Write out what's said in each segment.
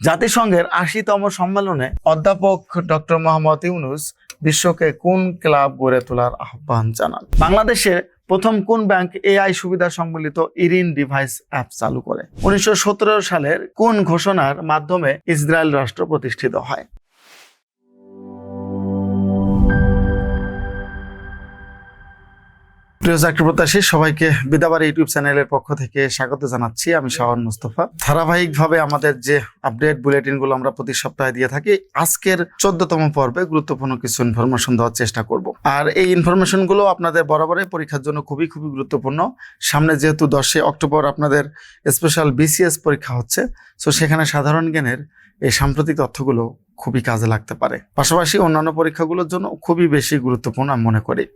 জাতিসংঘের আশিতম সম্মেলনে অধ্যাপক ডক্টর মোহাম্মদ ইউনুস বিশ্বকে কোন ক্লাব গড়ে তোলার আহ্বান জানান। বাংলাদেশে প্রথম কোন ব্যাংক এআই সুবিধা সম্বলিত ইরিন ডিভাইস অ্যাপ চালু করে? উনিশশো সতেরো সালের কোন ঘোষণার মাধ্যমে ইসরায়েল রাষ্ট্র প্রতিষ্ঠিত হয়? প্রিয় চাকরি প্রত্যাশী, সবাইকে বিদাবার ইউটিউব চ্যানেলের পক্ষ থেকে স্বাগত জানাচ্ছি। আমি শাওন মুস্তফা। ধারাবাহিকভাবে আমাদের যে আপডেট বুলেটিনগুলো আমরা প্রতি সপ্তাহে দিয়ে থাকি, আজকের চোদ্দতম পর্বে গুরুত্বপূর্ণ কিছু ইনফরমেশন দেওয়ার চেষ্টা করব। আর এই ইনফরমেশনগুলো আপনাদের বরাবরই পরীক্ষার জন্য খুবই খুবই গুরুত্বপূর্ণ। সামনে যেহেতু দশই অক্টোবর আপনাদের স্পেশাল বিসিএস পরীক্ষা হচ্ছে সো সেখানে সাধারণ জ্ঞানের এই সাম্প্রতিক তথ্যগুলো খুবই কাজে লাগতে পারে। পাশাপাশি অন্যান্য পরীক্ষাগুলোর জন্য খুবই বেশি গুরুত্বপূর্ণ আমি মনে করি।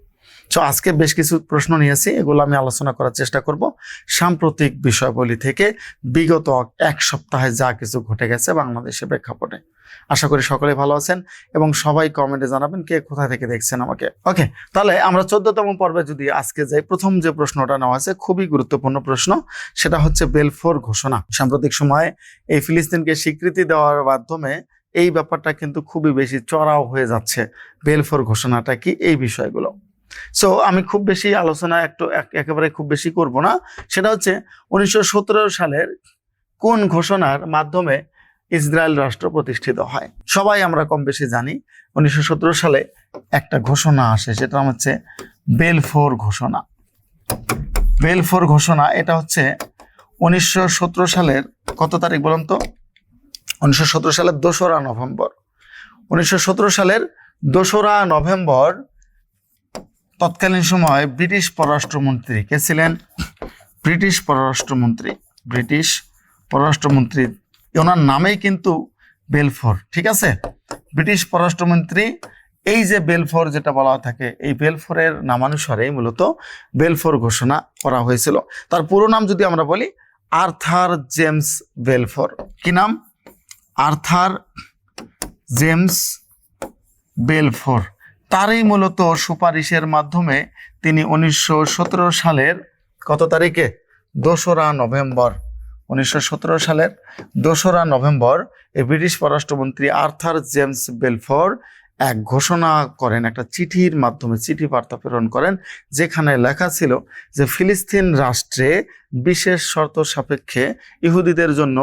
তো আজকে বেশ কিছু প্রশ্ন নিয়েছি, এগুলো আমি আলোচনা করার চেষ্টা করব। সাম্প্রতিক বিষয়বলী থেকে বিগত এক সপ্তাহে যা কিছু ঘটে গেছে বাংলাদেশের প্রেক্ষাপটে। আশা করি সকলে ভালো আছেন এবং সবাই কমেন্টে জানাবেন কে কোথা থেকে দেখছেন আমাকে। ওকে তাহলে আমরা চোদ্দতম পর্বে যদি আজকে যাই, প্রথম যে প্রশ্নটা নেওয়া আছে খুবই গুরুত্বপূর্ণ প্রশ্ন, সেটা হচ্ছে বেলফোর ঘোষণা। সাম্প্রতিক সময়ে এই ফিলিস্তিনকে স্বীকৃতি দেওয়ার মাধ্যমে এই ব্যাপারটা কিন্তু খুবই বেশি চড়াও হয়ে যাচ্ছে। বেলফোর ঘোষণাটা কি? এই বিষয়গুলো। সো আমি খুব বেশি আলোচনা একটু একেবারে খুব বেশি করব না। সেটা হচ্ছে উনিশশো সতেরো সালের কোন ঘোষণার মাধ্যমে ইসরায়েল রাষ্ট্র প্রতিষ্ঠিত হয়? সবাই আমরা কম বেশি জানি, উনিশশো সতেরো সালে একটা ঘোষণা আসে, সেটা হচ্ছে বেলফোর ঘোষণা। বেলফোর ঘোষণা, এটা হচ্ছে উনিশশো সতেরো সালের, কত তারিখ বলুন তো? উনিশশো সতেরো সালের দোসরা নভেম্বর। উনিশশো সতেরো সালের দোসরা নভেম্বর তৎকালীন সময় ব্রিটিশ পররাষ্ট্রমন্ত্রী কে ছিলেন ব্রিটিশ পররাষ্ট্রমন্ত্রী ব্রিটিশ পররাষ্ট্রমন্ত্রী, ওনার নামেই কিন্তু বেলফোর, ঠিক আছে? ব্রিটিশ পররাষ্ট্রমন্ত্রী, এই যে বেলফোর যেটা বলা থাকে, এই বেলফোরের নামানুসারে মূলত বেলফোর ঘোষণা করা হয়েছিল। তার পুরো নাম যদি আমরা বলি, আর্থার জেমস বেলফোর। কি নাম? Arthur James Balfour. তারই মূলত সুপারিশের মাধ্যমে তিনি উনিশশো সতেরো সালের কত তারিখে? দোসরা নভেম্বর। উনিশশো সতেরো সালের দোসরা নভেম্বর ব্রিটিশ পররাষ্ট্রমন্ত্রী আর্থার জেমস বেলফোর এক ঘোষণা করেন, একটা চিঠির মাধ্যমে, চিঠি বার্তা প্রেরণ করেন, যেখানে লেখা ছিল যে ফিলিস্তিন রাষ্ট্রে বিশেষ শর্ত সাপেক্ষে ইহুদিদের জন্য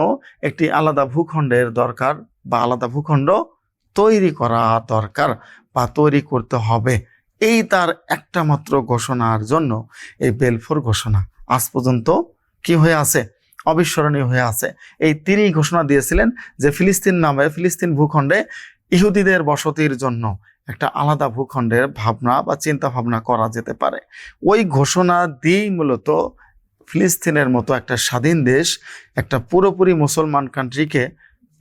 একটি আলাদা ভূখণ্ডের দরকার বা আলাদা ভূখণ্ড তৈরি করা দরকার। তৈরি করতে হবে। এই তার একটা মাত্র ঘোষণার জন্য এই বেলফোর ঘোষণা। আজ পর্যন্ত কি হয়ে আছে? অবিস্মরণীয় হয়ে আছে। এই তিনি ঘোষণা দিয়েছিলেন যে ফিলিস্তিন নামে, ফিলিস্তিন ভূখণ্ডে ইহুদিদের বসতির জন্য একটা আলাদা ভূখণ্ডের ভাবনা বা চিন্তা ভাবনা করা যেতে পারে। ওই ঘোষণা দিয়েই মূলত ফিলিস্তিনের মতো একটা স্বাধীন দেশ, একটা পুরোপুরি মুসলমান কান্ট্রিকে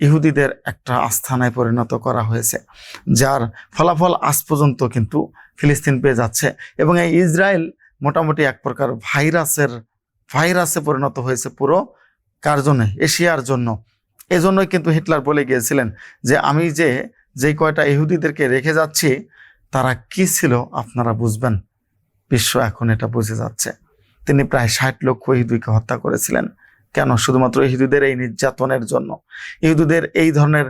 ইহুদিদের একটা আস্থানায় পরিণত করা হয়েছে, যার ফলাফল আজ পর্যন্ত কিন্তু ফিলিস্তিন পেয়ে যাচ্ছে। এবং এই ইসরায়েল মোটামুটি এক প্রকার ভাইরাসের, ভাইরাসে পরিণত হয়েছে পুরো কার জন্য এশিয়ার জন্য। এজন্যই কিন্তু হিটলার বলে গিয়েছিলেন যে, আমি যে, যেই কয়টা ইহুদিদেরকে রেখে যাচ্ছি, তারা কি ছিল আপনারা বুঝবেন? বিশ্ব এখন এটা বুঝে যাচ্ছে। তিনি প্রায় ষাট লক্ষ ইহুদিকে হত্যা করেছিলেন। কেন? শুধুমাত্র ইহুদিদের এই নির্যাতনের জন্য। ইহুদিদের এই ধরনের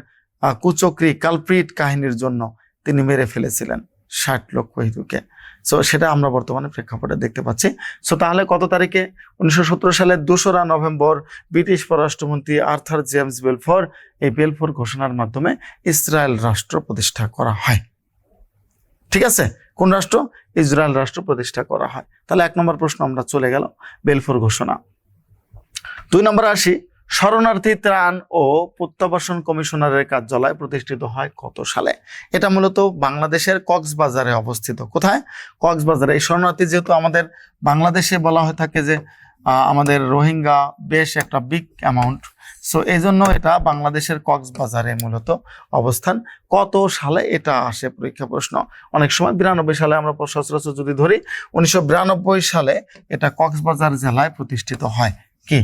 কুচক্রি, কালপ্রিট কাহিনীর জন্য তিনি মেরে ফেলেছিলেন ষাট লক্ষ হিন্দুকে সো সেটা আমরা বর্তমানে প্রেক্ষাপটে দেখতে পাচ্ছি। সো তাহলে কত তারিখে? উনিশশো সালের দোসরা নভেম্বর ব্রিটিশ পররাষ্ট্রমন্ত্রী আর্থার জেমস বেলফোর এই বেলফোর ঘোষণার মাধ্যমে ইসরায়েল রাষ্ট্র প্রতিষ্ঠা করা হয়। ঠিক আছে? কোন রাষ্ট্র? ইসরায়েল রাষ্ট্র প্রতিষ্ঠা করা হয়। তাহলে এক নম্বর প্রশ্ন আমরা চলে গেল বেলফোর ঘোষণা। দুই নম্বর আসি শরণার্থী ত্রাণ ও প্রত্যাবাসন কমিশনারের কার্যালয় প্রতিষ্ঠিত হয় কত সালে? এটা মূলত বাংলাদেশের কক্সবাজারে অবস্থিত। কোথায়? কক্সবাজারে। এই শরণার্থী যেহেতু আমাদের বাংলাদেশে বলা হয়ে থাকে যে আমাদের রোহিঙ্গা বেশ একটা বিগ অ্যামাউন্ট সো এই জন্য এটা বাংলাদেশের কক্সবাজারে মূলত অবস্থান। কত সালে এটা আসে? পরীক্ষা প্রশ্ন। অনেক সময় বিরানব্বই সালে আমরা সচরাচর যদি ধরি, উনিশশো বিরানব্বই সালে এটা কক্সবাজার জেলায় প্রতিষ্ঠিত হয়। কি?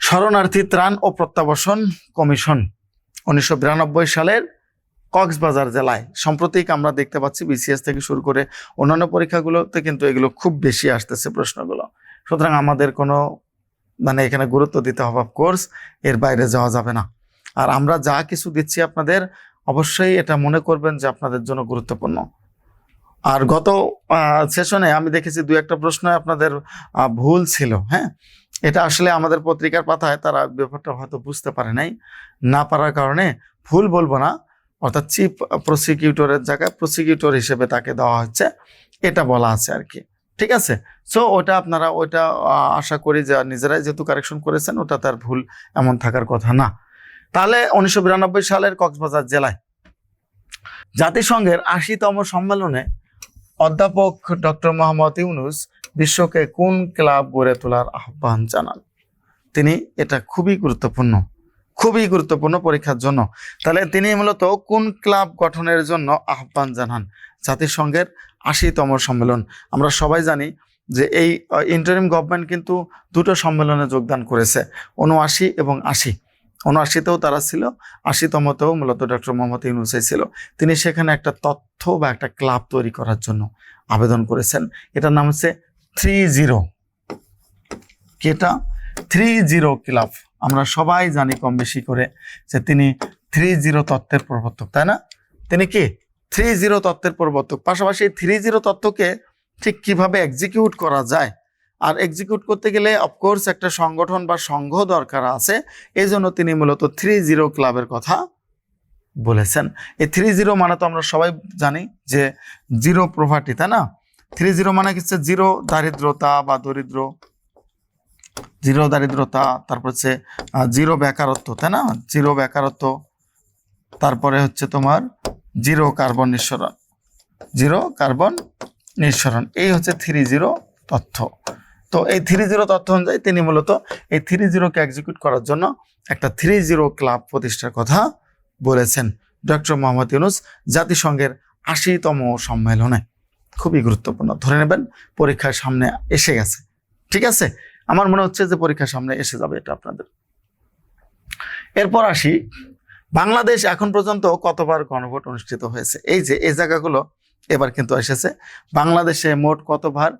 শরণার্থী ত্রাণ ও প্রত্যাবাসন কমিশন উনিশশো বিরানব্বই সালের কক্সবাজার জেলায়। সাম্প্রতিক আমরা দেখতে পাচ্ছি বিসিএস থেকে শুরু করে অন্যান্য পরীক্ষাগুলোতে কিন্তু এগুলো খুব বেশি আসতেছে প্রশ্নগুলো। সুতরাং আমাদের কোনো মানে এখানে গুরুত্ব দিতে হবে কোর্স এর বাইরে যাওয়া যাবে না। আর আমরা যা কিছু দিচ্ছি আপনাদের, অবশ্যই এটা মনে করবেন যে আপনাদের জন্য গুরুত্বপূর্ণ। আর গত সেশনে আমি দেখেছি দু একটা প্রশ্ন আপনাদের ভুল ছিল হ্যাঁ? এটা আসলে আমাদের পত্রিকার পাতায় তারা ব্যাপারটা হয়তো বুঝতে পারে নাই। না পারার কারণে ভুল বলব না অর্থাৎ চিফ প্রসিকিউটরের জায়গায় প্রসিকিউটর হিসেবে তাকে দেওয়া হচ্ছে এটা বলা আছে আর কি। ঠিক আছে? সো ওটা আপনারা আহ, আশা করি যে নিজেরাই যেহেতু কারেকশন করেছেন ওটা তার ভুল এমন থাকার কথা না। তাহলে উনিশশো বিরানব্বই সালের কক্সবাজার জেলায় জাতিসংঘের আশিতম সম্মেলনে অধ্যাপক ডক্টর মোহাম্মদ ইউনুস বিশ্বকে কোন ক্লাব গড়ে তোলার আহ্বান জানান। তিনি এটা খুবই গুরুত্বপূর্ণ খুবই গুরুত্বপূর্ণ পরীক্ষার জন্য। তাহলে তিনি মূলত কোন ক্লাব গঠনের জন্য আহ্বান জানান? জাতিসংঘের আশিতম সম্মেলন। আমরা সবাই জানি যে এই ইন্টারিম গভর্নমেন্ট কিন্তু দুটো সম্মেলনে যোগদান করেছে উনআশি এবং আশি। উনআশিতেও তারা ছিল, আশিতমতেও মূলত ডক্টর মোহাম্মদ ইউনুসে ছিল। তিনি সেখানে একটা তথ্য বা একটা ক্লাব তৈরি করার জন্য আবেদন করেছেন। এটার নাম হচ্ছে থ্রি জিরো। কেটা? থ্রি জিরো ক্লাব আমরা সবাই জানি কম বেশি করে যে তিনি থ্রি জিরো তত্ত্বের প্রবর্তক, তাই না? তিনি কি? থ্রি জিরো তত্ত্বের প্রবর্তক। পাশাপাশি থ্রি জিরো তত্ত্বকে ঠিক কীভাবে এক্সিকিউট করা যায়? আর এক্সিকিউট করতে গেলে অফকোর্স একটা সংগঠন বা সংঘ দরকার আছে। এই জন্য তিনি মূলত থ্রি জিরো ক্লাবের কথা বলেছেন। এই থ্রি জিরো মানে তো আমরা সবাই জানি যে জিরো প্রভার্টি তাই না? থ্রি জিরো মানে হচ্ছে জিরো দারিদ্রতা বা দরিদ্র? জিরো দারিদ্রতা, তারপর হচ্ছে জিরো বেকারত্ব, তাই না? জিরো বেকারত্ব, তারপরে হচ্ছে তোমার জিরো কার্বন নিঃসরণ। জিরো কার্বন নিঃসরণ, এই হচ্ছে থ্রি জিরো তথ্য। তো এই থ্রি জিরো তথ্য অনুযায়ী তিনি মূলত এই থ্রি জিরোকে এক্সিকিউট করার জন্য একটা থ্রি জিরো ক্লাব প্রতিষ্ঠার কথা বলেছেন। ডক্টর মোহাম্মদ ইউনুস জাতিসংঘের আশিতম সম্মেলনে। খুবই গুরুত্বপূর্ণ। ধরে নেবেন, পরীক্ষার সামনে এসে গেছে। ঠিক আছে? আমার মনে হচ্ছে যে পরীক্ষার সামনে এসে যাবে এটা আপনাদের। এরপর আসি, বাংলাদেশ এখন পর্যন্ত কতবার গণভোট অনুষ্ঠিত হয়েছে? এই যে, এই জায়গাগুলো এবার কিন্তু এসেছে। বাংলাদেশে মোট কতবার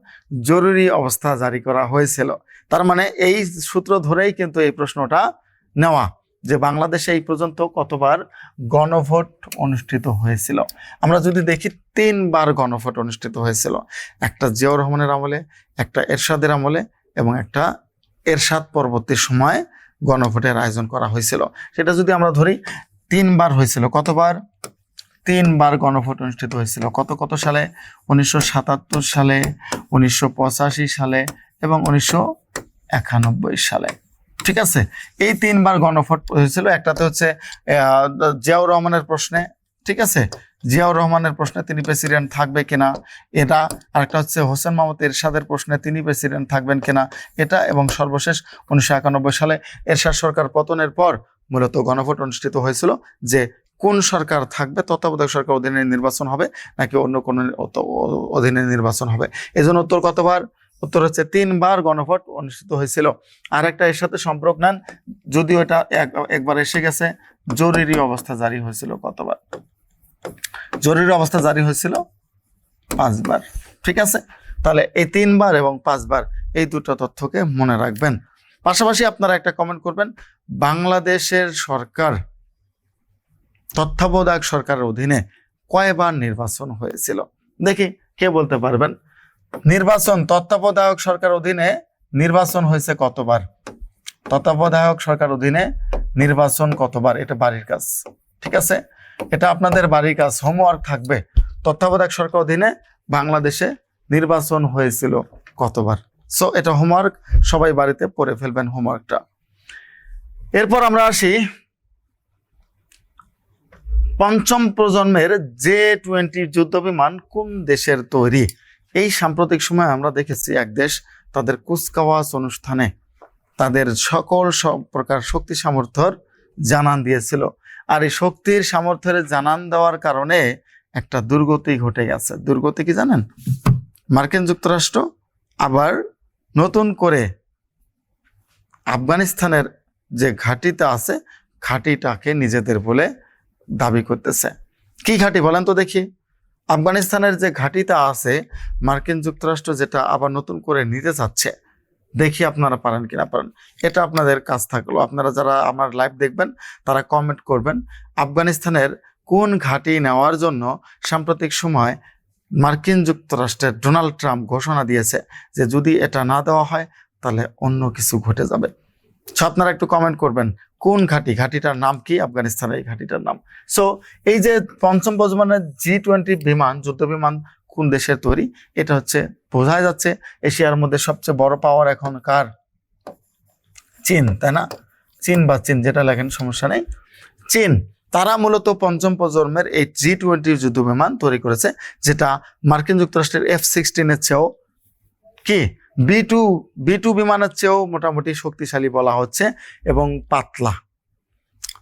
জরুরি অবস্থা জারি করা হয়েছিল? তার মানে এই সূত্র ধরেই কিন্তু এই প্রশ্নটা নেওয়া। যে বাংলাদেশে এই পর্যন্ত কতবার গণভোট অনুষ্ঠিত হয়েছিল। আমরা যদি দেখি তিনবার গণভোট অনুষ্ঠিত হয়েছিল। একটা জিয়াউর রহমানের আমলে, একটা এরশাদের আমলে এবং একটা এরশাদ পরবর্তী সময়ে গণভোটের আয়োজন করা হয়েছিল। সেটা যদি আমরা ধরি, তিনবার হয়েছিল। কতবার? তিনবার গণভোট অনুষ্ঠিত হয়েছিল। কত কত সালে? উনিশশো সাতাত্তর সালে, উনিশশো পঁচাশি সালে এবং উনিশশো একানব্বই সালে। ঠিক আছে? এই তিনবার গণভোট হয়েছিল। একটাতে হচ্ছে জিয়াউর রহমানের প্রশ্নে, ঠিক আছে? জিয়াউর রহমানের প্রশ্নে তিনি প্রেসিডেন্ট থাকবে কিনা? এটা, আরেকটা হচ্ছে হোসেন মোহাম্মদ এরশাদের প্রশ্নে তিনি প্রেসিডেন্ট থাকবেন কিনা? এটা এবং সর্বশেষ উনিশশো একানব্বই সালে এরশাদ সরকার পতনের পর মূলত গণভোট অনুষ্ঠিত হয়েছিল যে কোন সরকার থাকবে, তত্ত্বাবধায়ক সরকার অধীনে নির্বাচন হবে নাকি অন্য কোনো অধীনে নির্বাচন হবে? এই জন্য উত্তর কতবার? উত্তর হচ্ছে তিনবার গণভোট অনুষ্ঠিত হয়েছিল। আর একটা এর সাথে সম্পর্ক নেন, যদিও এটা এক- একবার এসে গেছে, জরুরি অবস্থা জারি হয়েছিল কতবার? জরুরি অবস্থা জারি হয়েছিল পাঁচবার। ঠিক আছে? তাহলে এই তিনবার এবং পাঁচবার এই দুটো তথ্যকে মনে রাখবেন। পাশাপাশি আপনারা একটা কমেন্ট করবেন, বাংলাদেশের সরকার, তত্ত্বাবধায়ক সরকারের অধীনে কয়বার নির্বাচন হয়েছিল? দেখি কে বলতে পারবেন। নির্বাচন তত্ত্বাবধায়ক সরকার অধীনে নির্বাচন হয়েছে কতবার? তত্ত্বাবধায়ক সরকার অধীনে নির্বাচন কতবার? এটা বাড়ির কাজ, ঠিক আছে? এটা আপনাদের বাড়ির কাজ হোমওয়ার্ক থাকবে। তত্ত্বাবধায়ক সরকার অধীনে বাংলাদেশে নির্বাচন হয়েছিল কতবার? সো এটা হোমওয়ার্ক সবাই বাড়িতে পড়ে ফেলবেন হোমওয়ার্কটা এরপর আমরা আসি পঞ্চম প্রজন্মের জে টোয়েন্টি যুদ্ধ বিমান কোন দেশের তৈরি? এই সাম্প্রতিক সময় আমরা দেখেছি এক দেশ তাদের কুচকাওয়াজ অনুষ্ঠানে তাদের সকল সব প্রকার শক্তি সামর্থ্যর জানান দিয়েছিল। আর এই শক্তির সামর্থ্যের জানান দেওয়ার কারণে একটা দুর্গতি ঘটে গেছে। দুর্গতি কি জানেন? মার্কিন যুক্তরাষ্ট্র আবার নতুন করে আফগানিস্তানের যে ঘাঁটিটা আছে, ঘাঁটিটাকে নিজেদের বলে দাবি করতেছে। কি ঘাঁটি বলেন তো দেখি। আফগানিস্তানের যে ঘাঁটিটা আছে, মার্কিন যুক্তরাষ্ট্র যেটা আবার নতুন করে নিতে চাচ্ছে, দেখি আপনারা পারেন কিনা পারেন। এটা আপনাদের কাজ থাকল। আপনারা যারা আমার লাইভ দেখবেন, তারা কমেন্ট করবেন, আফগানিস্তানের কোন ঘাঁটি নেওয়ার জন্য সাম্প্রতিক সময় মার্কিন যুক্তরাষ্ট্রের ডোনাল্ড ট্রাম্প ঘোষণা দিয়েছে যে যদি এটা না দেওয়া হয়, তাহলে অন্য কিছু ঘটে যাবে। আপনারা একটু কমেন্ট করবেন, কোন ঘাঁটি? ঘাঁটিটার নাম কি? আফগানিস্তানের এই ঘাঁটিটার নাম। সো এই যে পঞ্চম প্রজন্মের জি টোয়েন্টি বিমান, যুদ্ধ বিমান কোন দেশের তৈরি? এটা হচ্ছে বোঝা যাচ্ছে এশিয়ার মধ্যে সবচেয়ে বড় পাওয়ার এখন কার? চীন, তাই না? চীন বা চীন, যেটা লেখেন, সমস্যা নেই। চীন, তারা মূলত পঞ্চম প্রজন্মের এই জি টোয়েন্টি যুদ্ধ বিমান তৈরি করেছে, যেটা মার্কিন যুক্তরাষ্ট্রের এফ সিক্সটিনের চেয়েও কি? বি টু বি টু বিমানের চেয়েও মোটামুটি শক্তিশালী বলা হচ্ছে এবং পাতলা।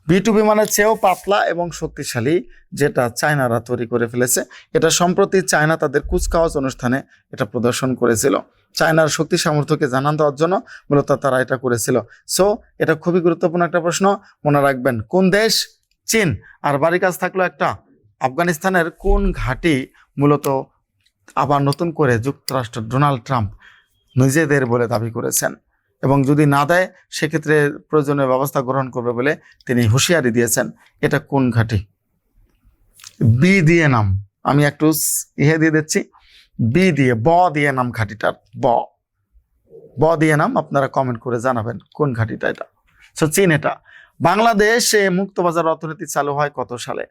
বি টু বিমানের চেয়েও পাতলা এবং শক্তিশালী যেটা চায়নারা তৈরি করে ফেলেছে। এটা সম্প্রতি চায়না তাদের কুচকাওয়াজ অনুষ্ঠানে এটা প্রদর্শন করেছিল। চায়নার শক্তি সামর্থ্যকে জানান দেওয়ার জন্য মূলত তারা এটা করেছিল। সো, এটা খুবই গুরুত্বপূর্ণ একটা প্রশ্ন। মনে রাখবেন, কোন দেশ? চীন। আর বাড়ির কাজ থাকল একটা। আফগানিস্তানের কোন ঘাঁটি মূলত আবার নতুন করে যুক্তরাষ্ট্র ডোনাল্ড ট্রাম্প নিজেদের বলে দাবি করেছেন এবং যদি না দেয়, সেক্ষেত্রে প্রয়োজনীয় ব্যবস্থা গ্রহণ করবে বলে তিনি হুঁশিয়ারি দিয়েছেন। এটা কোন ঘাঁটি? বি দিয়ে নাম। আমি একটু ইহে দিয়ে দিচ্ছি। বি দিয়ে, ব দিয়ে নাম ঘাঁটিটার। ব। ব দিয়ে নাম আপনারা কমেন্ট করে জানাবেন কোন ঘাঁটিটা এটা। সো চীন এটা। বাংলাদেশে মুক্তবাজার অর্থনীতি চালু হয় কত সালে?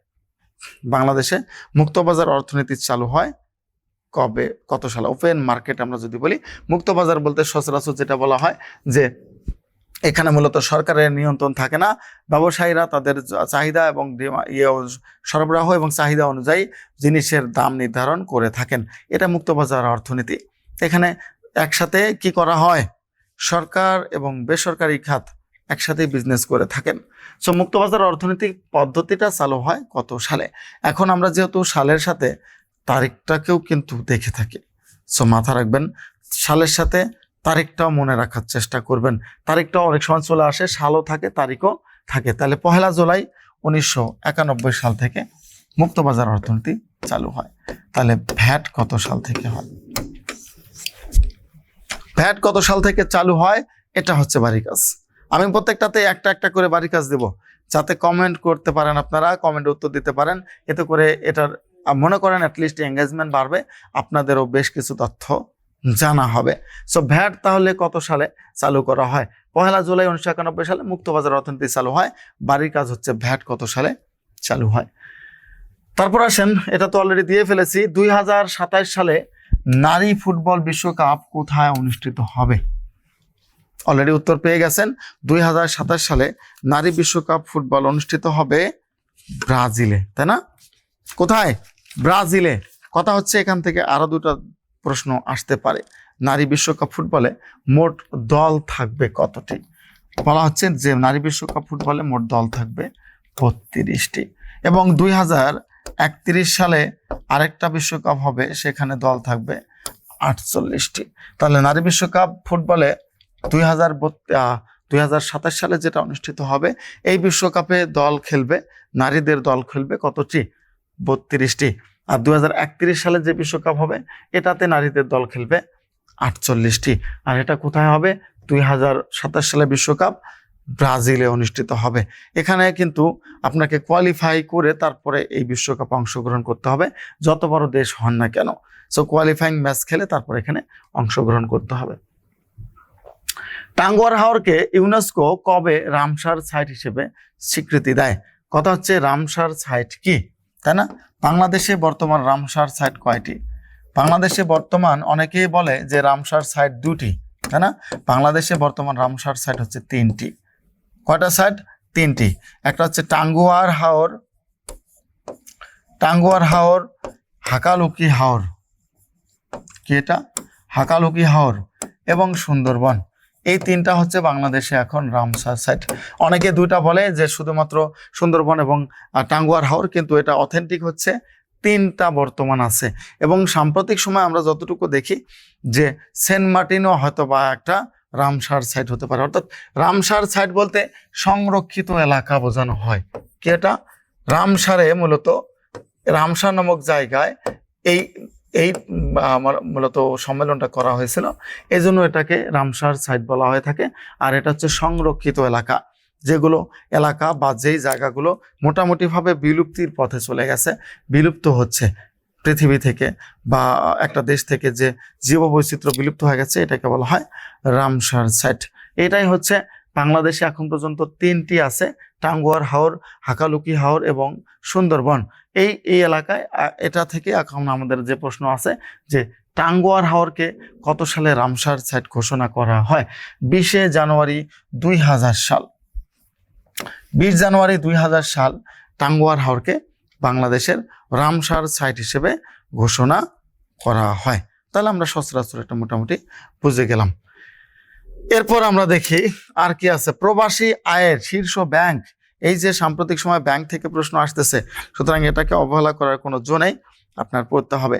বাংলাদেশে মুক্তবাজার অর্থনীতি চালু হয় কবে কত সালে? ওপেন মার্কেট আমরা যদি বলি, মুক্তবাজার বলতে সচরাচর যেটা বলা হয় যে, এখানে মূলত সরকারের নিয়ন্ত্রণ থাকে না। ব্যবসায়ীরা তাদের চাহিদা এবং ইয়ে সরবরাহ এবং চাহিদা অনুযায়ী জিনিসের দাম নির্ধারণ করে থাকেন। এটা মুক্তবাজার অর্থনীতি। এখানে একসাথে কি করা হয়? সরকার এবং বেসরকারি খাত একসাথে বিজনেস করে থাকেন। সো মুক্তবাজার অর্থনৈতিক পদ্ধতিটা চালু হয় কত সালে? এখন আমরা যেহেতু সালের সাথে তারিখটাকেও কিন্তু দেখে থাকি। সো মাথা রাখবেন, সালের সাথে তারিখটাও মনে রাখার চেষ্টা করবেন। তারিখটাও অনেক সময় চলে আসে, সালও থাকে, তারিখও থাকে। তাহলে পহেলা জুলাই উনিশশো একানব্বই সাল থেকে মুক্তবাজার অর্থনীতি চালু হয়। তাহলে ভ্যাট কত সাল থেকে হয়? ভ্যাট কত সাল থেকে চালু হয়? এটা হচ্ছে বাড়ি কাজ। আমি প্রত্যেকটাতে একটা একটা করে বাড়ি কাজ দেব। যাতে কমেন্ট করতে পারেন আপনারা কমেন্ট উত্তর দিতে পারেন। এতে করে এটার মনে করেন অ্যাটলিস্ট এঙ্গেজমেন্ট বাড়বে, আপনাদেরও বেশ কিছু তথ্য জানা হবে। সো ভ্যাট তাহলে কত সালে চালু করা হয়? পহেলা জুলাই উনিশশো একানব্বই সালে মুক্তবাজার অর্থনীতি চালু হয়। বাড়ির কাজ হচ্ছে ভ্যাট কত সালে চালু হয়। তারপর আসেন, এটা তো অলরেডি দিয়ে ফেলেছি। দুই সালে নারী ফুটবল বিশ্বকাপ কোথায় অনুষ্ঠিত হবে? অলরেডি উত্তর পেয়ে গেছেন। দুই হাজার সাতাশ সালে নারী বিশ্বকাপ ফুটবল অনুষ্ঠিত হবে ব্রাজিলে, তাই না? কোথায়? ব্রাজিলে। কথা হচ্ছে এখান থেকে আরও দুটো প্রশ্ন আসতে পারে। নারী বিশ্বকাপ ফুটবলে মোট দল থাকবে কতটি? বলা হচ্ছে যে নারী বিশ্বকাপ ফুটবলে মোট দল থাকবে বত্রিশটি। এবং দুই হাজার একত্রিশ সালে আরেকটা বিশ্বকাপ হবে, সেখানে দল থাকবে আটচল্লিশটি। তাহলে নারী বিশ্বকাপ ফুটবলে দুই হাজার দুই হাজার সাতাশ সালে যেটা অনুষ্ঠিত হবে, এই বিশ্বকাপে দল খেলবে, নারীদের দল খেলবে কতটি? বত্রিশটি। আর দু হাজার একত্রিশ সালে যে বিশ্বকাপ হবে, এটাতে নারীদের দল খেলবে আটচল্লিশটি। আর এটা কোথায় হবে? দুই হাজার সাতাশ সালে বিশ্বকাপ ব্রাজিলে অনুষ্ঠিত হবে। এখানে কিন্তু আপনাকে কোয়ালিফাই করে তারপরে এই বিশ্বকাপে অংশগ্রহণ করতে হবে। যত বড় দেশ হন না কেন। সো কোয়ালিফাইং ম্যাচ খেলে তারপর এখানে অংশগ্রহণ করতে হবে। টাঙ্গুয়ার হাওরকে ইউনেস্কো কবে রামসার সাইট হিসেবে স্বীকৃতি দেয়? কথা হচ্ছে রামসার সাইট কি? তাই না? বাংলাদেশে বর্তমান রামসার সাইট কয়টি? বাংলাদেশে বর্তমান অনেকেই বলে যে রামসার সাইট দুটি, তাই না? বাংলাদেশে বর্তমান রামসার সাইট হচ্ছে তিনটি। কয়টা সাইট তিনটি। একটা হচ্ছে টাঙ্গুয়ার হাওর টাঙ্গুয়ার হাওর, হাকালুকি হাওর। কি এটা? হাকালুকি হাওর এবং সুন্দরবন। এই তিনটা হচ্ছে বাংলাদেশে এখন রামসার সাইট অনেকে দুইটা বলে যে শুধুমাত্র সুন্দরবন এবং টাঙ্গুয়ার হাওর, কিন্তু এটা অথেন্টিক হচ্ছে, তিনটা বর্তমান আছে। এবং সাম্প্রতিক সময় আমরা যতটুকু দেখি যে সেন্ট মার্টিনও হয়তো বা একটা রামসার সাইট হতে পারে। অর্থাৎ রামসার সাইট বলতে সংরক্ষিত এলাকা বোঝানো হয়। কি এটা? রামসারে মূলত রামসার নামক জায়গায় এই এই, আমার মূলত সম্মেলনটা করা হয়েছিল। এই জন্য এটাকে রামসার সাইট বলা হয়ে থাকে। আর এটা হচ্ছে সংরক্ষিত এলাকা, যেগুলো এলাকা বা যেই জায়গাগুলো মোটামুটিভাবে বিলুপ্তির পথে চলে গেছে, বিলুপ্ত হচ্ছে পৃথিবী থেকে বা একটা দেশ থেকে যে জীববৈচিত্র্য বিলুপ্ত হয়ে গেছে, এটাকে বলা হয় রামসার সাইট এটাই হচ্ছে বাংলাদেশে এখন পর্যন্ত তিনটি আছে, টাঙ্গুয়ার হাওর, হাকালুকি হাওর এবং সুন্দরবন। এই এই এলাকায় এটা থেকে এখন আমাদের যে প্রশ্ন আছে যে টাঙ্গুয়ার হাওরকে কত সালে রামসার সাইট ঘোষণা করা হয়? বিশে জানুয়ারি দুই হাজার সাল। বিশ জানুয়ারি দুই হাজার সাল টাঙ্গুয়ার হাওরকে বাংলাদেশের রামসার সাইট হিসেবে ঘোষণা করা হয়। তাহলে আমরা সচরাচর এটা মোটামুটি বুঝে গেলাম। এরপর আমরা দেখি আর কি আছে। প্রবাসী আয়ের শীর্ষ ব্যাংক, এই যে সাম্প্রতিক সময় ব্যাংক থেকে প্রশ্ন আসতেছে, সুতরাং এটাকে অবহেলা করার কোনো জো নেই, আপনার পড়তে হবে।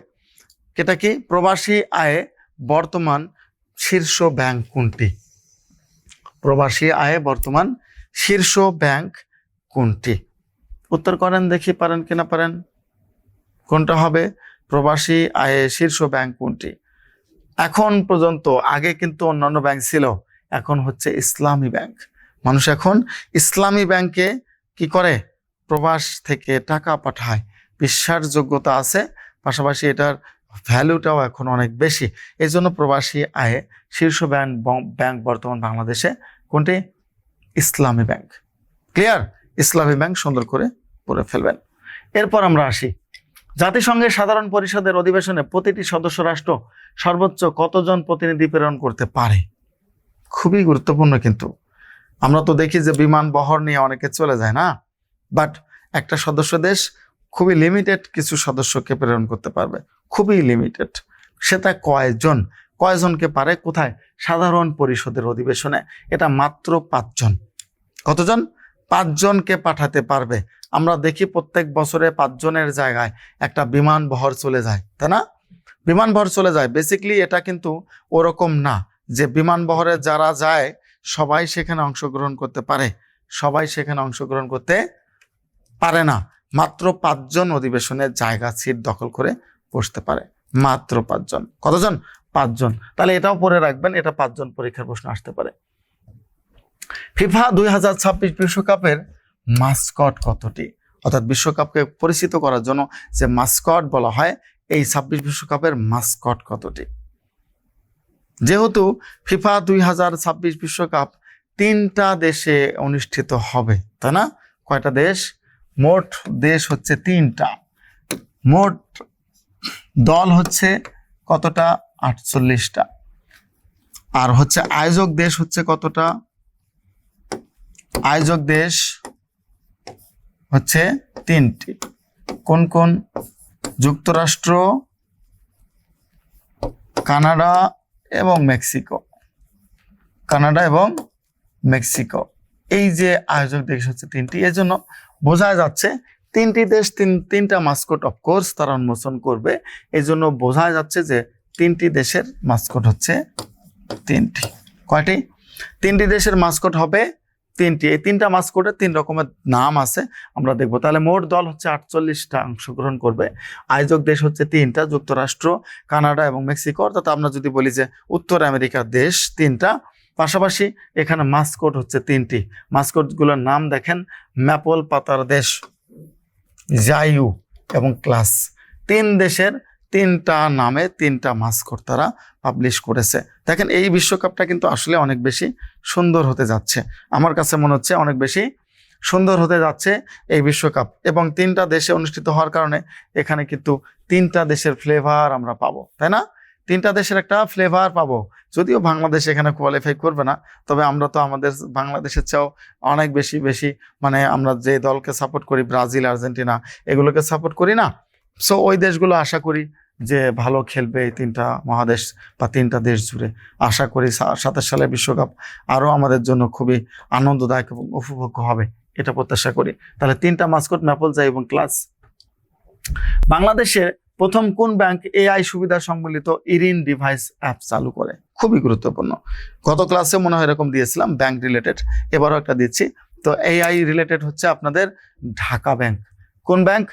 এটা কি? প্রবাসী আয়ে বর্তমান শীর্ষ ব্যাংক কোনটি? প্রবাসী আয়ে বর্তমান শীর্ষ ব্যাংক কোনটি? উত্তর করেন, দেখি পারেন কিনা পারেন। কোনটা হবে? প্রবাসী আয়ে শীর্ষ ব্যাংক কোনটি? এখন পর্যন্ত, আগে কিন্তু অন্যান্য ব্যাংক ছিল, এখন হচ্ছে ইসলামী ব্যাংক মানুষ এখন ইসলামী ব্যাংকে কি করে? প্রবাস থেকে টাকা পাঠায়। বিশ্বাসযোগ্যতা আছে, পাশাপাশি এটার ভ্যালুটাও এখন অনেক বেশি। এই জন্য প্রবাসী আয়ে শীর্ষ ব্যাংক ব্যাংক বর্তমান বাংলাদেশে কোনটি? ইসলামী ব্যাংক ক্লিয়ার ইসলামী ব্যাংক সুন্দর করে পড়ে ফেলবেন। এরপর আমরা আসি জাতিসংঘের সাধারণ পরিষদের অধিবেশনে প্রতিটি সদস্য রাষ্ট্র সর্বোচ্চ কতজন প্রতিনিধি প্রেরণ করতে পারে? খুবই গুরুত্বপূর্ণ কিন্তু। আমরা তো দেখি যে বিমান বহর নিয়ে অনেকে চলে যায় না? বাট একটা সদস্য দেশ খুবই লিমিটেড কিছু সদস্যকে প্রেরণ করতে পারবে। খুবই লিমিটেড সেটা কয়জন? কয়জনকে পারে? কোথায়? সাধারণ পরিষদের অধিবেশনে। এটা মাত্র পাঁচজন। কতজন? পাঁচজনকে পাঠাতে পারবে। আমরা দেখি প্রত্যেক বছরে পাঁচজনের জায়গায় একটা বিমান বহর চলে যায়, তাই না? বিমান বহর চলে যায়। বেসিকলি এটা কিন্তু ওরকম না যে বিমান বহরে যারা যায়, সবাই সেখানে অংশগ্রহণ করতে পারে। সবাই সেখানে অংশগ্রহণ করতে পারে না। মাত্র পাঁচজন অধিবেশনের জায়গা সিট দখল করে বসতে পারে। মাত্র পাঁচজন। কতজন? পাঁচজন। তাহলে এটাও পরে রাখবেন, এটা পাঁচজন পরীক্ষার প্রশ্ন আসতে পারে। ফিফা দুই হাজার ছাব্বিশ বিশ্বকাপের মাস্কট কতটি? অর্থাৎ বিশ্বকাপকে পরিচিত করার জন্য যে মাস্কট বলা হয়, এই ছাব্বিশ বিশ্বকাপের মাস্কট কতটি? যেহেতু ফিফা দুই হাজার ছাব্বিশ বিশ্বকাপ তিনটা দেশে অনুষ্ঠিত হবে, তাই না? কয়টা দেশ? মোট দেশ হচ্ছে তিনটা। মোট দল হচ্ছে কতটা? আটচল্লিশটা। আর হচ্ছে আয়োজক দেশ হচ্ছে কতটা? আয়োজক দেশ হচ্ছে তিনটি। কোন কোন? যুক্তরাষ্ট্র, কানাডা এবং মেক্সিকো। কানাডা এবং মেক্সিকো। এই যে আয়োজক দেশ হচ্ছে তিনটি এর জন্য বোঝা যাচ্ছে তিনটি দেশ, তিন, তিনটা মাস্কট অফকোর্স তারা উন্মোচন করবে। এই জন্য বোঝা যাচ্ছে যে তিনটি দেশের মাস্কট হচ্ছে তিনটি। কয়টি? তিনটি দেশের মাস্কট হবে তিনটি, এই তিনটা মাস্কটের তিন রকমের নাম আছে, আমরা দেখব। তাহলে মোট দল হচ্ছে আটচল্লিশটা অংশগ্রহণ করবে। আয়োজক দেশ হচ্ছে তিনটা, যুক্তরাষ্ট্র, কানাডা এবং মেক্সিকো। অর্থাৎ আমরা যদি বলি যে উত্তর আমেরিকার দেশ তিনটা, পাশাপাশি এখানে মাস্কট হচ্ছে তিনটি। মাস্কটগুলোর নাম দেখেন, ম্যাপল পাতার দেশ, জাইউ এবং ক্লাস। তিন দেশের তিনটা নামে তিনটা মাস্কট তারা পাবলিশ করেছে। দেখেন, এই বিশ্বকাপটা কিন্তু আসলে অনেক বেশি সুন্দর হতে যাচ্ছে। আমার কাছে মনে হচ্ছে অনেক বেশি সুন্দর হতে যাচ্ছে এই বিশ্বকাপ এবং তিনটা দেশে অনুষ্ঠিত হওয়ার কারণে এখানে কিন্তু তিনটা দেশের ফ্লেভার আমরা পাবো, তাই না? তিনটা দেশের একটা ফ্লেভার পাবো। যদিও বাংলাদেশ এখানে কোয়ালিফাই করবে না, তবে আমরা তো আমাদের বাংলাদেশের চাও অনেক বেশি বেশি মানে আমরা যে দলকে সাপোর্ট করি, ব্রাজিল, আর্জেন্টিনা, এগুলোকে সাপোর্ট করি না। সো ওই দেশগুলো আশা করি যে ভালো খেলবে এই তিনটা মহাদেশ বা তিনটা দেশ জুড়ে। আশা করি সাতাশ সালের বিশ্বকাপ আরও আমাদের জন্য খুবই আনন্দদায়ক এবং উপভোগ্য হবে, এটা প্রত্যাশা করি। তাহলে তিনটা মাস্কট ম্যাপলজা এবং ক্লাস। বাংলাদেশে প্রথম কোন ব্যাংক এআই সুবিধা সম্বলিত ইরিন ডিভাইস অ্যাপ চালু করে? খুবই গুরুত্বপূর্ণ। গত ক্লাসে মনে হয় এরকম দিয়েছিলাম, ব্যাংক রিলেটেড। এবারও একটা দিচ্ছি। তো এআই রিলেটেড হচ্ছে আপনাদের ঢাকা ব্যাংক। কোন ব্যাংক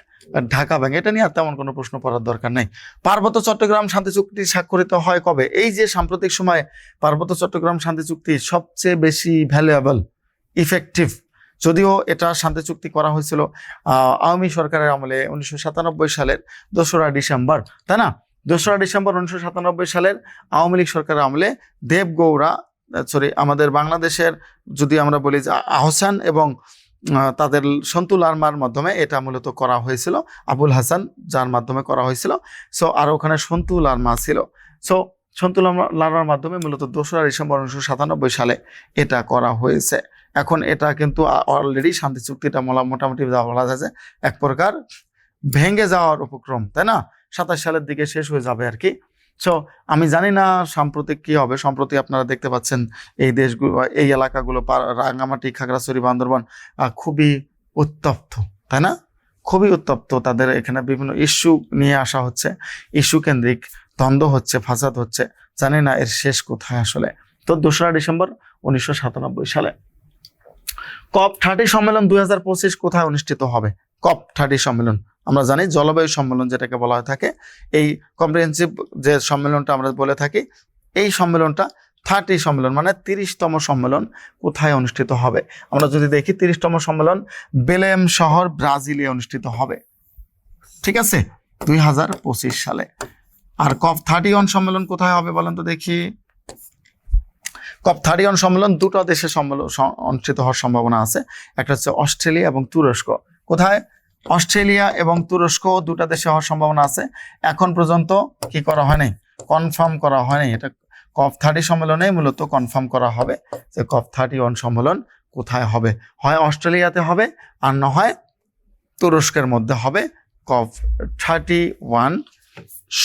ঢাকা ব্যাংক এটা নিয়ে আর তেমন কোনো প্রশ্ন করার দরকার নেই। পার্বত্য চট্টগ্রাম শান্তি চুক্তি স্বাক্ষরিত হয় কবে? এই যে সাম্প্রতিক সময়ে পার্বত্য চট্টগ্রাম শান্তি চুক্তি সবচেয়ে বেশি ভ্যালুয়েবল ইফেক্টিভ যদিও এটা শান্তি চুক্তি করা হয়েছিল আওয়ামী সরকারের আমলে উনিশশো সাতানব্বই সালের দোসরা ডিসেম্বর, তাই না? দোসরা ডিসেম্বর উনিশশো সাতানব্বই সালের আওয়ামী লীগ সরকারের আমলে দেবগৌড়া সরি আমাদের বাংলাদেশের যদি আমরা বলি যে আহসান এবং তাদের সন্তুল আরমার মাধ্যমে এটা মূলত করা হয়েছিল, আবুল হাসান যার মাধ্যমে করা হয়েছিল। সো আর ওখানে সন্তুল আরমা ছিল। সো আরমা- লারমার মাধ্যমে মূলত দোসরা ডিসেম্বর উনিশশো সাতানব্বই সালে এটা করা হয়েছে। এখন এটা কিন্তু অলরেডি শান্তি চুক্তিটা মোটামুটি বলা যায় যে এক প্রকার ভেঙে যাওয়ার উপক্রম, তাই না? সাতাশ সালের দিকে শেষ হয়ে যাবে আর কি। সো আমি জানি না সাম্প্রতিক কি হবে। সম্প্রতি আপনারা দেখতে পাচ্ছেন এই দেশগুলো, এই এলাকাগুলো রাঙ্গামাটি, খাগড়াছড়ি, বান্দরবান খুবই উত্তপ্ত, তাই না? খুবই উত্তপ্ত। তাদের এখানে বিভিন্ন ইস্যু নিয়ে আসা হচ্ছে। ইস্যু কেন্দ্রিক দ্বন্দ্ব হচ্ছে, ফাসাদ হচ্ছে। জানি না এর শেষ কোথায় আসলে। তো দোসরা ডিসেম্বর উনিশশো সাতানব্বই সালে। কপ থার্টি সম্মেলন দুই হাজার পঁচিশ কোথায় অনুষ্ঠিত হবে? কপ থার্টি সম্মেলন। আমরা জানি জলবায়ু সম্মেলন যেটাকে বলা হয়ে থাকে, এই কম্প্রিহেন্সিভ যে সম্মেলনটা আমরা বলে থাকি, এই সম্মেলনটা থার্টি সম্মেলন মানে তিরিশতম সম্মেলন কোথায় অনুষ্ঠিত হবে? আমরা যদি দেখি তিরিশতম সম্মেলন বেলেম শহর ব্রাজিলে অনুষ্ঠিত হবে। ঠিক আছে? দুই হাজার পঁচিশ সালে। আর কপ থার্টি ওয়ান সম্মেলন কোথায় হবে বলেন তো দেখি। কপ থার্টি ওয়ান সম্মেলন, দুটো দেশে সম্মেলন অনুষ্ঠিত হওয়ার সম্ভাবনা আছে। একটা হচ্ছে অস্ট্রেলিয়া এবং তুরস্ক। কোথায়? অস্ট্রেলিয়া এবং তুরস্ক দুটো দেশে হওয়ার সম্ভাবনা আছে। এখন পর্যন্ত কি করা হয়নি? কনফার্ম করা হয়নি। এটা কপ থার্টি সম্মেলনে মূলত কনফার্ম করা হবে যে কপ থার্টি ওয়ান সম্মেলন কোথায় হবে। হয় অস্ট্রেলিয়াতে হবে, আর না হয় তুরস্কের মধ্যে হবে কপ থার্টি ওয়ান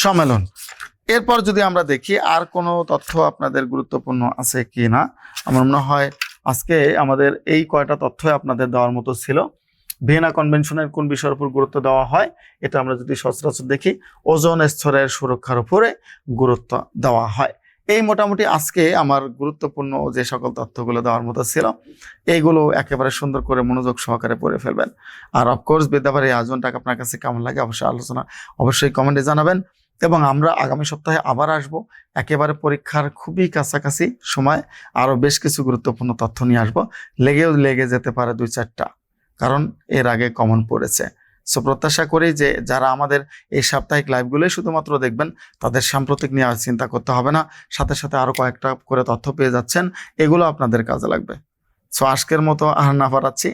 সম্মেলন। এরপর যদি আমরা দেখি আর কোনো তথ্য আপনাদের গুরুত্বপূর্ণ আছে কি না, আমার মনে হয় আজকে আমাদের এই কয়টা তথ্য আপনাদের দেওয়ার মতো ছিল। ভিয়েনা কনভেনশনের কোন বিষয়ের উপর গুরুত্ব দেওয়া হয়, এটা আমরা যদি সচরাচর দেখি, ওজন স্তরের সুরক্ষার উপরে গুরুত্ব দেওয়া হয়। এই মোটামুটি আজকে আমার গুরুত্বপূর্ণ যে সকল তথ্যগুলো দেওয়ার মতো ছিল, এইগুলো একেবারে সুন্দর করে মনোযোগ সহকারে পড়ে ফেলবেন। আর অফকোর্স বিদ্যাবাড়ি আয়োজনটাকে আপনার কাছে কেমন লাগে অবশ্যই আলোচনা, অবশ্যই কমেন্টে জানাবেন। এবং আমরা আগামী সপ্তাহে আবার আসব। একেবারে পরীক্ষার খুবই কাছাকাছি সময়। আরও বেশ কিছু গুরুত্বপূর্ণ তথ্য নিয়ে আসব। লেগেও লেগে যেতে পারে দুই চারটা, কারণ এর আগে কমন পড়েছে। সো প্রত্যাশা করি যে যারা আমাদের এই সাপ্তাহিক লাইভগুলোই শুধুমাত্র দেখবেন, তাদের সাম্প্রতিক নিয়ে আর চিন্তা করতে হবে না। সাথে সাথে আরও কয়েকটা করে তথ্য পেয়ে যাচ্ছেন, এগুলো আপনাদের কাজে লাগবে। সো আজকের মতো আর না পারাচ্ছি।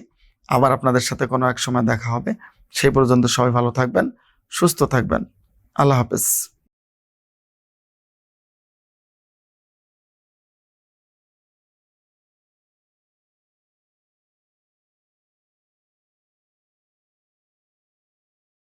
আবার আপনাদের সাথে কোনো এক সময় দেখা হবে। সেই পর্যন্ত সবাই ভালো থাকবেন, সুস্থ থাকবেন। আল্লাহ হাফেজ।